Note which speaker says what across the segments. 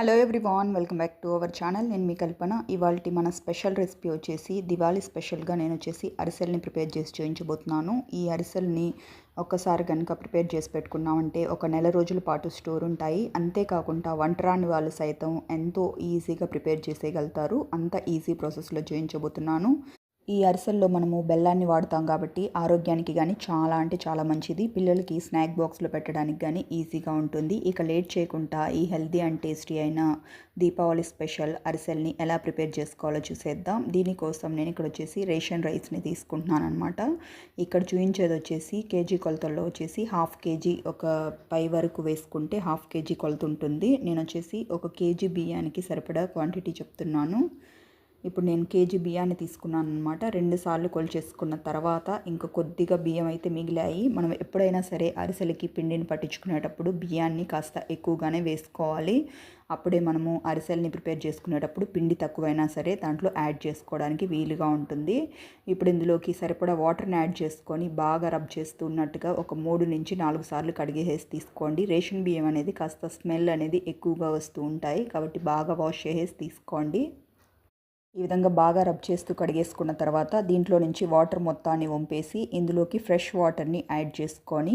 Speaker 1: Hello everyone welcome back to our channel నేను మీ కల్పన. ఇవాళ మన స్పెషల్ రెసిపీ వచ్చేసి దివాళీ స్పెషల్గా నేను వచ్చేసి అరిసెల్ని ప్రిపేర్ చేసి చూపించబోతున్నాను. ఈ అరిసెల్ని ఒక్కసారి కనుక ప్రిపేర్ చేసి పెట్టుకున్నామంటే ఒక నెల రోజుల పాటు స్టోర్ ఉంటాయి. అంతేకాకుండా వంట రాని వాళ్ళు సైతం ఎంతో ఈజీగా ప్రిపేర్ చేసేయగలుగుతారు. అంత ఈజీ ప్రాసెస్లో చేయించబోతున్నాను ఈ అరిసెల్లో మనము బెల్లాన్ని వాడతాం కాబట్టి ఆరోగ్యానికి కానీ చాలా అంటే చాలా మంచిది. పిల్లలకి స్నాక్ బాక్స్లో పెట్టడానికి కానీ ఈజీగా ఉంటుంది. ఇక లేట్ చేయకుండా ఈ హెల్దీ అండ్ టేస్టీ అయిన దీపావళి స్పెషల్ అరిసెల్ని ఎలా ప్రిపేర్ చేసుకోవాలో చూసేద్దాం. దీనికోసం నేను ఇక్కడ వచ్చేసి రేషన్ రైస్ని తీసుకుంటున్నాను అనమాట ఇక్కడ చూపించేది వచ్చేసి కేజీ కొలతల్లో వచ్చేసి హాఫ్ కేజీ ఒక పై వరకు వేసుకుంటే హాఫ్ కేజీ కొలత ఉంటుంది. నేను వచ్చేసి ఒక కేజీ బియ్యానికి సరిపడా క్వాంటిటీ చెప్తున్నాను. ఇప్పుడు నేను కేజీ బియ్యాన్ని తీసుకున్నాను అనమాట రెండు సార్లు కొలిచేసుకున్న తర్వాత ఇంకా కొద్దిగా బియ్యం అయితే మిగిలాయి. మనం ఎప్పుడైనా సరే అరిసెలకి పిండిని పట్టించుకునేటప్పుడు బియ్యాన్ని కాస్త ఎక్కువగానే వేసుకోవాలి. అప్పుడే మనము అరిసెల్ని ప్రిపేర్ చేసుకునేటప్పుడు పిండి తక్కువైనా సరే దాంట్లో యాడ్ చేసుకోవడానికి వీలుగా ఉంటుంది. ఇప్పుడు ఇందులోకి సరిపడా వాటర్ని యాడ్ చేసుకొని బాగా రబ్ చేస్తున్నట్టుగా ఒక మూడు నుంచి నాలుగు సార్లు కడిగేసి తీసుకోండి. రేషన్ బియ్యం అనేది కాస్త స్మెల్ అనేది ఎక్కువగా వస్తూ ఉంటాయి. కాబట్టి బాగా వాష్ చేసేసి తీసుకోండి. ఈ విధంగా బాగా రబ్ చేస్తూ కడిగేసుకున్న తర్వాత దీంట్లో నుంచి వాటర్ మొత్తాన్ని వంపేసి ఇందులోకి ఫ్రెష్ వాటర్ని యాడ్ చేసుకొని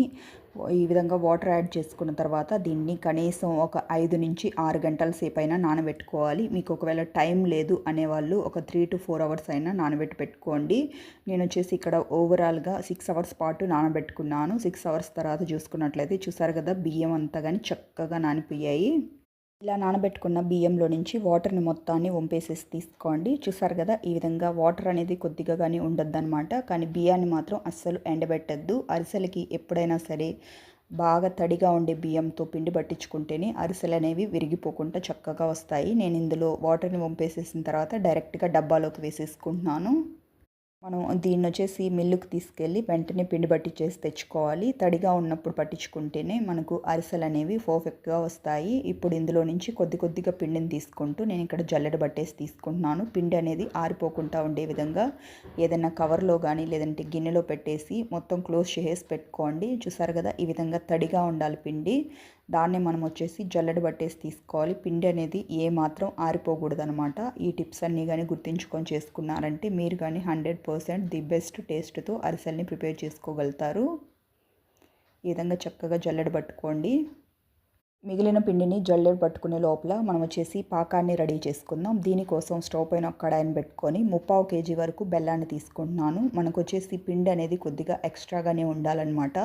Speaker 1: ఈ విధంగా వాటర్ యాడ్ చేసుకున్న తర్వాత దీన్ని కనీసం ఒక ఐదు నుంచి ఆరు గంటల సేపు అయినా నానబెట్టుకోవాలి. మీకు ఒకవేళ టైం లేదు అనేవాళ్ళు ఒక త్రీ టు ఫోర్ అవర్స్ అయినా నానబెట్టి పెట్టుకోండి. నేను వచ్చేసి ఇక్కడ ఓవరాల్గా సిక్స్ అవర్స్ పాటు నానబెట్టుకున్నాను. సిక్స్ అవర్స్ తర్వాత చూసుకున్నట్లయితే చూసారు కదా బియ్యం అంతా కానీ చక్కగా నానిపోయాయి. ఇలా నానబెట్టుకున్న బియ్యంలో నుంచి వాటర్ని మొత్తాన్ని వంపేసేసి తీసుకోండి. చూసారు కదా ఈ విధంగా వాటర్ అనేది కొద్దిగా కానీ ఉండద్దు అనమాట కానీ బియ్యాన్ని మాత్రం అస్సలు ఎండబెట్టద్దు. అరిసెలకి ఎప్పుడైనా సరే బాగా తడిగా ఉండే బియ్యంతో పిండి పట్టించుకుంటేనే అరిసెలు అనేవి విరిగిపోకుండా చక్కగా వస్తాయి. నేను ఇందులో వాటర్ని వంపేసేసిన తర్వాత డైరెక్ట్గా డబ్బాలోకి వేసేసుకుంటున్నాను. మనం దీన్ని వచ్చేసి మిల్లుకి తీసుకెళ్ళి వెంటనే పిండి పట్టించేసి తెచ్చుకోవాలి. తడిగా ఉన్నప్పుడు పట్టించుకుంటేనే మనకు అరిసెలు అనేవి పర్ఫెక్ట్గా వస్తాయి. ఇప్పుడు ఇందులో నుంచి కొద్ది కొద్దిగా పిండిని తీసుకుంటూ నేను ఇక్కడ జల్లెడ పట్టేసి తీసుకుంటున్నాను. పిండి అనేది ఆరిపోకుండా ఉండే విధంగా ఏదైనా కవర్లో కానీ లేదంటే గిన్నెలో పెట్టేసి మొత్తం క్లోజ్ చేసి పెట్టుకోండి. చూసారు కదా ఈ విధంగా తడిగా ఉండాలి పిండి. దాన్ని మనం వచ్చేసి జల్లెడ పట్టేసి తీసుకోవాలి. పిండి అనేది ఏ మాత్రం ఆరిపోకూడదు అనమాట ఈ టిప్స్ అన్నీ కానీ గుర్తుంచుకొని చేసుకున్నారంటే మీరు కానీ హండ్రెడ్ పర్సెంట్ ది బెస్ట్ టేస్ట్తో అరిసెల్ని ప్రిపేర్ చేసుకోగలుగుతారు. ఈ విధంగా చక్కగా జల్లెడ పట్టుకోండి. మిగిలిన పిండిని జల్లెడ పట్టుకునే లోపల మనం వచ్చేసి పాకాన్ని రెడీ చేసుకుందాం. దీనికోసం స్టవ్ పైన ఒక కడాయిని పెట్టుకొని ముప్పావు కేజీ వరకు బెల్లాన్ని తీసుకుంటున్నాను. మనకు వచ్చేసి పిండి అనేది కొద్దిగా ఎక్స్ట్రాగానే ఉండాలన్నమాట.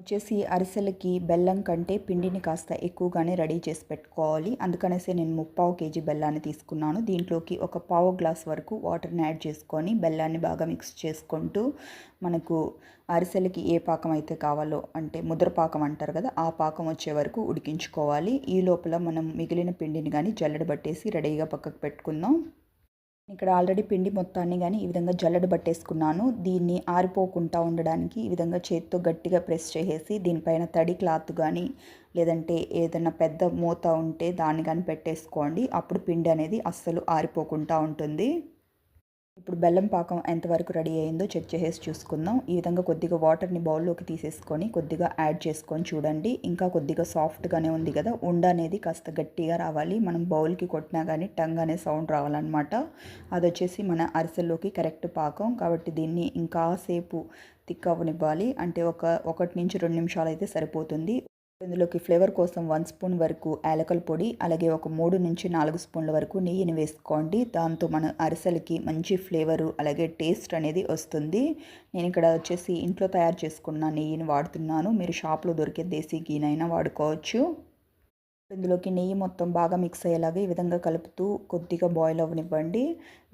Speaker 1: వచ్చేసి అరిసెలకి బెల్లం కంటే పిండిని కాస్త ఎక్కువగానే రెడీ చేసి పెట్టుకోవాలి. అందుకనేసి నేను ముప్పావు కేజీ బెల్లాన్ని తీసుకున్నాను. దీంట్లోకి ఒక పావు గ్లాస్ వరకు వాటర్ని యాడ్ చేసుకొని బెల్లాన్ని బాగా మిక్స్ చేసుకుంటూ మనకు అరిసెలకి ఏ పాకం అయితే కావాలో అంటే ముద్ర పాకం అంటారు కదా ఆ పాకం వచ్చే వరకు ఉడికించుకోవాలి. ఈ లోపల మనం మిగిలిన పిండిని కానీ జల్లెడ పట్టేసి రెడీగా పక్కకు పెట్టుకుందాం. ఇక్కడ ఆల్రెడీ పిండి మొత్తాన్ని కానీ ఈ విధంగా జల్లెడ పట్టేసుకున్నాను దీన్ని ఆరిపోకుండా ఉండడానికి ఈ విధంగా చేతితో గట్టిగా ప్రెస్ చేసేసి దీనిపైన తడి క్లాత్ కానీ లేదంటే ఏదైనా పెద్ద మూత ఉంటే దాన్ని కానీ పెట్టేసుకోండి. అప్పుడు పిండి అనేది అస్సలు ఆరిపోకుండా ఉంటుంది. ఇప్పుడు బెల్లం పాకం ఎంతవరకు రెడీ అయిందో చెక్ చేసేసి చూసుకుందాం. ఈ విధంగా కొద్దిగా వాటర్ని బౌల్లోకి తీసేసుకొని కొద్దిగా యాడ్ చేసుకొని చూడండి. ఇంకా కొద్దిగా సాఫ్ట్గానే ఉంది కదా ఉండ అనేది కాస్త గట్టిగా రావాలి. మనం బౌల్కి కొట్టినా కానీ టంగ్ అనే సౌండ్ రావాలన్నమాట. అది వచ్చేసి మన అరిసెల్లోకి కరెక్ట్ పాకం. కాబట్టి దీన్ని ఇంకాసేపు తిక్కవనివ్వాలి అంటే ఒక ఒకటి నుంచి రెండు నిమిషాలు అయితే సరిపోతుంది. ఇందులోకి ఫ్లేవర్ కోసం వన్ స్పూన్ వరకు యాలకల పొడి అలాగే ఒక మూడు నుంచి నాలుగు స్పూన్ల వరకు నెయ్యిని వేసుకోండి. దాంతో మన అరిసెలకి మంచి ఫ్లేవరు అలాగే టేస్ట్ అనేది వస్తుంది. నేను ఇక్కడ వచ్చేసి ఇంట్లో తయారు చేసుకున్న నెయ్యిని వాడుతున్నాను. మీరు షాప్లో దొరికే దేశీ గీనైనా వాడుకోవచ్చు. ఇందులోకి నెయ్యి మొత్తం బాగా మిక్స్ అయ్యేలాగా ఈ విధంగా కలుపుతూ కొద్దిగా బాయిల్ అవ్వనివ్వండి.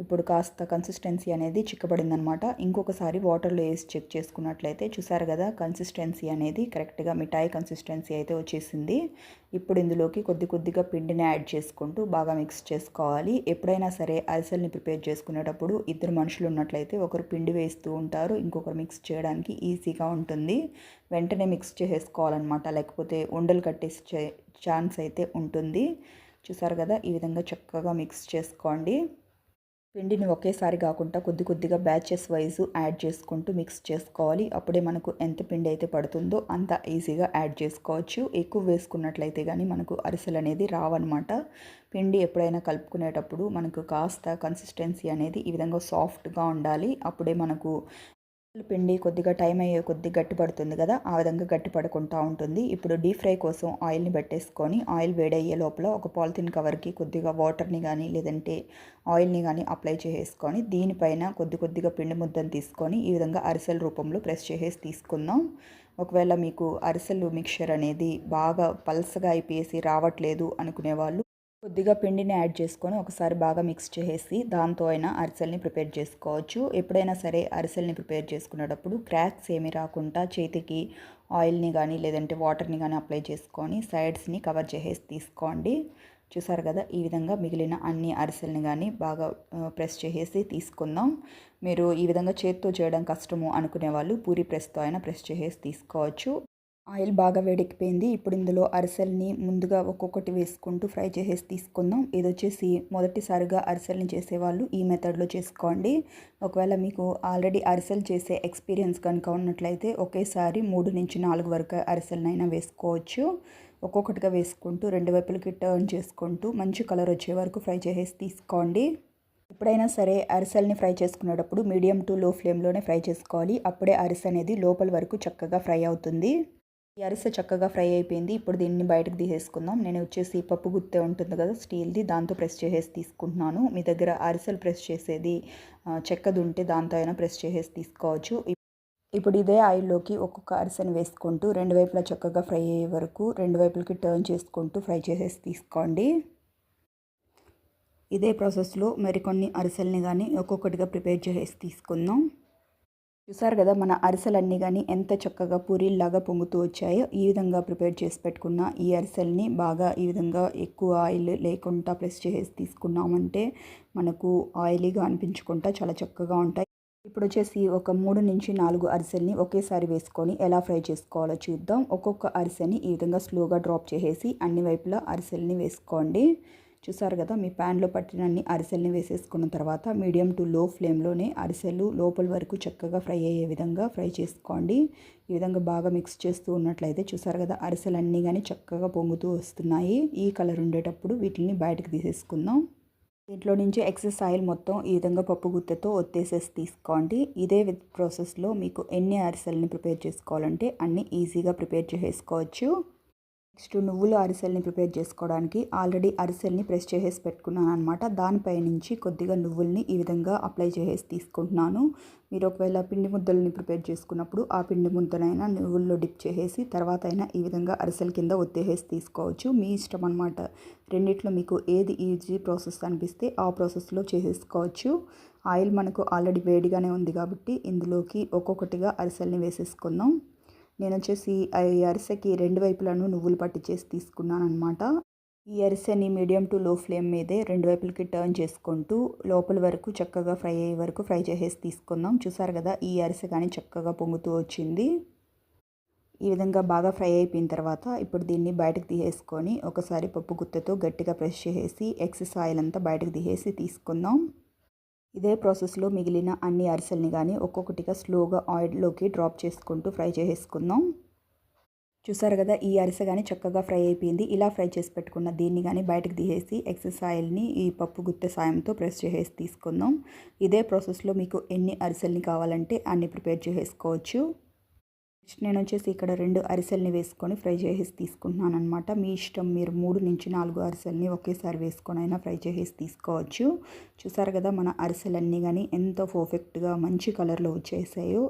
Speaker 1: ఇప్పుడు కాస్త కన్సిస్టెన్సీ అనేది చిక్కబడిందనమాట. ఇంకొకసారి వాటర్లో వేసి చెక్ చేసుకున్నట్లయితే చూసారు కదా కన్సిస్టెన్సీ అనేది కరెక్ట్గా మిఠాయి కన్సిస్టెన్సీ అయితే వచ్చేసింది. ఇప్పుడు ఇందులోకి కొద్ది కొద్దిగా పిండిని యాడ్ చేసుకుంటూ బాగా మిక్స్ చేసుకోవాలి. ఎప్పుడైనా సరే అరిసెల్ని ప్రిపేర్ చేసుకునేటప్పుడు ఇద్దరు మనుషులు ఉన్నట్లయితే ఒకరు పిండి వేస్తూ ఉంటారు ఇంకొకరు మిక్స్ చేయడానికి ఈజీగా ఉంటుంది. వెంటనే మిక్స్ చేసేసుకోవాలన్నమాట. లేకపోతే ఉండలు కట్టేసి ఛాన్స్ అయితే ఉంటుంది. చూసారు కదా? ఈ విధంగా చక్కగా మిక్స్ చేసుకోండి. పిండిని ఒకేసారి కాకుండా కొద్ది కొద్దిగా బ్యాచెస్ వైజ్ యాడ్ చేసుకుంటూ మిక్స్ చేసుకోవాలి. అప్పుడే మనకు ఎంత పిండి అయితే పడుతుందో అంత ఈజీగా యాడ్ చేసుకోవచ్చు. ఎక్కువ వేసుకున్నట్లయితే కానీ మనకు అరిసెలు అనేది రావన్నమాట. పిండి ఎప్పుడైనా కలుపుకునేటప్పుడు మనకు కాస్త కన్సిస్టెన్సీ అనేది ఈ విధంగా సాఫ్ట్గా ఉండాలి. అప్పుడే మనకు పిండి కొద్దిగా టైం అయ్యే కొద్ది గట్టి పడుతుంది కదా ఆ విధంగా గట్టి ఉంటుంది. ఇప్పుడు డీప్ ఫ్రై కోసం ఆయిల్ని పెట్టేసుకొని ఆయిల్ వేడయ్యే లోపల ఒక పాలిథిన్ కవర్కి కొద్దిగా వాటర్ని కానీ లేదంటే ఆయిల్ని కానీ అప్లై చేసుకొని దీనిపైన కొద్ది కొద్దిగా పిండి ముద్దను తీసుకొని ఈ విధంగా అరిసెల రూపంలో ప్రెస్ చేసేసి తీసుకుందాం. ఒకవేళ మీకు అరిసెలు మిక్చర్ అనేది బాగా పల్సగా అయిపోయేసి రావట్లేదు అనుకునే వాళ్ళు కొద్దిగా పిండిని యాడ్ చేసుకొని ఒకసారి బాగా మిక్స్ చేసేసి దాంతో అయినా అరిసెల్ని ప్రిపేర్ చేసుకోవచ్చు. ఎప్పుడైనా సరే అరిసెల్ని ప్రిపేర్ చేసుకునేటప్పుడు క్రాక్స్ ఏమీ రాకుండా చేతికి ఆయిల్ని కానీ లేదంటే వాటర్ని కానీ అప్లై చేసుకొని సైడ్స్ని కవర్ చేసేసి తీసుకోండి. చూసారు కదా ఈ విధంగా మిగిలిన అన్ని అరిసెల్ని కానీ బాగా ప్రెస్ చేసేసి తీసుకుందాం. మీరు ఈ విధంగా చేత్తో చేయడం కష్టము అనుకునే వాళ్ళు పూరి ప్రెస్తో అయినా ప్రెస్ చేసేసి తీసుకోవచ్చు. ఆయిల్ బాగా వేడెక్కిపోయింది. ఇప్పుడు ఇందులో అరిసెల్ని ముందుగా ఒక్కొక్కటి వేసుకుంటూ ఫ్రై చేసేసి తీసుకుందాం. ఇది వచ్చేసి మొదటిసారిగా అరిసెల్ని చేసేవాళ్ళు. ఈ మెథడ్లో చేసుకోండి. ఒకవేళ మీకు ఆల్రెడీ అరిసెలు చేసే ఎక్స్పీరియన్స్ కనుక ఉన్నట్లయితే ఒకేసారి మూడు నుంచి నాలుగు వరకు అరిసెలనైనా వేసుకోవచ్చు. ఒక్కొక్కటిగా వేసుకుంటూ రెండు వైపులకి టర్న్ చేసుకుంటూ మంచి కలర్ వచ్చే వరకు ఫ్రై చేసేసి తీసుకోండి. ఎప్పుడైనా సరే అరిసెల్ని ఫ్రై చేసుకునేటప్పుడు మీడియం టు లో ఫ్లేమ్లోనే ఫ్రై చేసుకోవాలి. అప్పుడే అరిసె అనేది లోపల వరకు చక్కగా ఫ్రై అవుతుంది. ఈ అరిసె చక్కగా ఫ్రై అయిపోయింది. ఇప్పుడు దీన్ని బయటకు తీసేసుకుందాం. నేను వచ్చేసి పప్పు గుత్తే ఉంటుంది కదా స్టీల్ది. దాంతో ప్రెస్ చేసేసి తీసుకుంటున్నాను. మీ దగ్గర అరిసెలు ప్రెస్ చేసేది చెక్కది ఉంటే దాంతో అయినా ప్రెస్ చేసేసి తీసుకోవచ్చు. ఇప్పుడు ఇదే ఆయిల్లోకి ఒక్కొక్క అరిసెను వేసుకుంటూ రెండు వైపులా చక్కగా ఫ్రై అయ్యే వరకు రెండు వైపులకి టర్న్ చేసుకుంటూ ఫ్రై చేసేసి తీసుకోండి. ఇదే ప్రాసెస్లో మరికొన్ని అరిసెల్ని కానీ ఒక్కొక్కటిగా ప్రిపేర్ చేసేసి తీసుకుందాం. చూసారు కదా మన అరిసెలన్నీ కానీ ఎంత చక్కగా పూరీల్లాగా పొంగుతూ వచ్చాయో ఈ విధంగా ప్రిపేర్ చేసి పెట్టుకున్న ఈ అరిసెల్ని బాగా ఈ విధంగా ఎక్కువ ఆయిల్ లేకుండా ప్రెస్ చేసి తీసుకున్నామంటే మనకు ఆయిలీగా అనిపించకుండా చాలా చక్కగా ఉంటాయి. ఇప్పుడు వచ్చేసి ఒక మూడు నుంచి నాలుగు అరిసెల్ని ఒకేసారి వేసుకొని ఎలా ఫ్రై చేసుకోవాలో చూద్దాం. ఒక్కొక్క అరిసెని ఈ విధంగా స్లోగా డ్రాప్ చేసేసి అన్ని వైపులా అరిసెల్ని వేసుకోండి. చూసారు కదా మీ ప్యాన్లో పట్టినన్ని అరిసెల్ని వేసేసుకున్న తర్వాత మీడియం టు లో ఫ్లేమ్లోనే అరిసెలు లోపల వరకు చక్కగా ఫ్రై అయ్యే విధంగా ఫ్రై చేసుకోండి. ఈ విధంగా బాగా మిక్స్ చేస్తూ ఉన్నట్లయితే చూసారు కదా అరిసెలు అన్నీ కానీ చక్కగా పొంగుతూ వస్తున్నాయి. ఈ కలర్ ఉండేటప్పుడు వీటిని బయటకు తీసేసుకుందాం. దీంట్లో నుంచి ఎక్సెస్ ఆయిల్ మొత్తం ఈ విధంగా పప్పు గుత్తతో ఒత్తేసేసి తీసుకోండి. ఇదే విత్ ప్రాసెస్లో మీకు ఎన్ని అరిసెల్ని ప్రిపేర్ చేసుకోవాలంటే అన్నీ ఈజీగా ప్రిపేర్ చేసుకోవచ్చు నెక్స్ట్ నువ్వుల అరిసెల్ని ప్రిపేర్ చేసుకోవడానికి ఆల్రెడీ అరిసెల్ని ప్రెస్ చేసేసి పెట్టుకున్నాను అనమాట దానిపై నుంచి కొద్దిగా నువ్వుల్ని ఈ విధంగా అప్లై చేసేసి తీసుకుంటున్నాను. మీరు ఒకవేళ పిండి ముద్దల్ని ప్రిపేర్ చేసుకున్నప్పుడు ఆ పిండి ముద్దనైనా నువ్వుల్లో డిప్ చేసేసి తర్వాత అయినా ఈ విధంగా అరిసెల కింద ఒత్తేసేసి తీసుకోవచ్చు. మీ ఇష్టం అనమాట రెండిట్లో మీకు ఏది ఈజీ ప్రాసెస్ అనిపిస్తే ఆ ప్రాసెస్లో చేసేసుకోవచ్చు. ఆయిల్ మనకు ఆల్రెడీ వేడిగానే ఉంది కాబట్టి ఇందులోకి ఒక్కొక్కటిగా అరిసెల్ని వేసేసుకుందాం. నేను వచ్చేసి ఈ అరిసెకి రెండు వైపులను నువ్వులు పట్టించేసి తీసుకున్నాను అనమాట ఈ అరిసెని మీడియం టు లో ఫ్లేమ్ మీదే రెండు వైపులకి టర్న్ చేసుకుంటూ లోపల వరకు చక్కగా ఫ్రై అయ్యే వరకు ఫ్రై చేసేసి తీసుకుందాం. చూసారు కదా ఈ అరిసె కానీ చక్కగా పొంగుతూ వచ్చింది. ఈ విధంగా బాగా ఫ్రై అయిపోయిన తర్వాత ఇప్పుడు దీన్ని బయటకు తీసేసుకొని ఒకసారి పప్పు గుత్తతో గట్టిగా ప్రెస్ చేసేసి ఎక్సెస్ ఆయిల్ అంతా బయటకు తీసేసి తీసుకుందాం. ఇదే ప్రాసెస్లో మిగిలిన అన్ని అరిసెల్ని కానీ ఒక్కొక్కటిగా స్లోగా ఆయిల్లోకి డ్రాప్ చేసుకుంటూ ఫ్రై చేసేసుకుందాం. చూసారు కదా ఈ అరిసె కానీ చక్కగా ఫ్రై అయిపోయింది. ఇలా ఫ్రై చేసి పెట్టుకున్న దీన్ని కానీ బయటకు తీసేసి ఎక్సెస్ ఆయిల్ని ఈ పప్పు గుత్త సాయంతో ప్రెస్ చేసేసి తీసుకుందాం. ఇదే ప్రాసెస్లో మీకు ఎన్ని అరిసెల్ని కావాలంటే అన్ని ప్రిపేర్ చేసేసుకోవచ్చు. నేను వచ్చేసి ఇక్కడ రెండు అరిసెల్ని వేసుకొని ఫ్రై చేసేసి తీసుకుంటున్నాను అనమాట మీ ఇష్టం మీరు మూడు నుంచి నాలుగు అరిసెల్ని ఒకేసారి వేసుకొని అయినా ఫ్రై చేసేసి తీసుకోవచ్చు. చూసారు కదా మన అరిసెలన్నీ కానీ ఎంతో పర్ఫెక్ట్గా మంచి కలర్లో వచ్చేసాయో.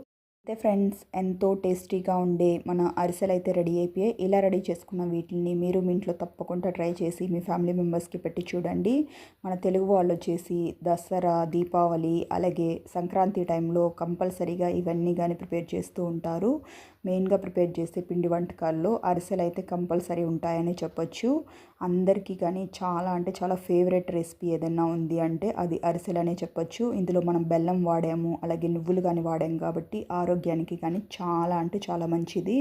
Speaker 1: అయితే ఫ్రెండ్స్ ఎంతో టేస్టీగా ఉండే మన అరిసెలు అయితే రెడీ అయిపోయాయి. ఇలా రెడీ చేసుకున్న వీటిని మీరు మీ ఇంట్లో తప్పకుండా ట్రై చేసి మీ ఫ్యామిలీ మెంబర్స్కి పెట్టి చూడండి. మన తెలుగు వాళ్ళు వచ్చేసి దసరా దీపావళి అలాగే సంక్రాంతి టైంలో కంపల్సరీగా ఇవన్నీ కానీ ప్రిపేర్ చేస్తూ ఉంటారు. మెయిన్గా ప్రిపేర్ చేసే పిండి వంటకాల్లో అరిసెలు అయితే కంపల్సరీ ఉంటాయని చెప్పొచ్చు. అందరికీ కానీ చాలా అంటే చాలా ఫేవరెట్ రెసిపీ ఏదైనా ఉంది అంటే అది అరిసెలు అనే చెప్పొచ్చు. ఇందులో మనం బెల్లం వాడాము అలాగే నువ్వులు కానీ వాడాము కాబట్టి ఆరోగ్యానికి కానీ చాలా అంటే చాలా మంచిది.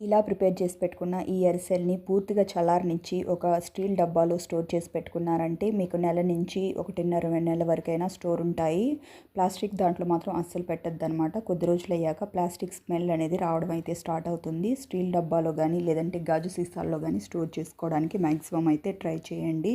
Speaker 1: ఇలా ప్రిపేర్ చేసి పెట్టుకున్న ఈ అరిసెల్ని పూర్తిగా చల్లారనిచ్చి ఒక స్టీల్ డబ్బాలో స్టోర్ చేసి పెట్టుకున్నారంటే మీకు నెల నుంచి ఒకటిన్నర నెల వరకైనా స్టోర్ ఉంటాయి. ప్లాస్టిక్ దాంట్లో మాత్రం అస్సలు పెట్టద్దు అనమాట కొద్ది రోజులు అయ్యాక ప్లాస్టిక్ స్మెల్ అనేది రావడం అయితే స్టార్ట్ అవుతుంది. స్టీల్ డబ్బాలో కానీ లేదంటే గాజు సీసాల్లో కానీ స్టోర్ చేసుకోవడానికి మ్యాక్సిమం అయితే ట్రై చేయండి.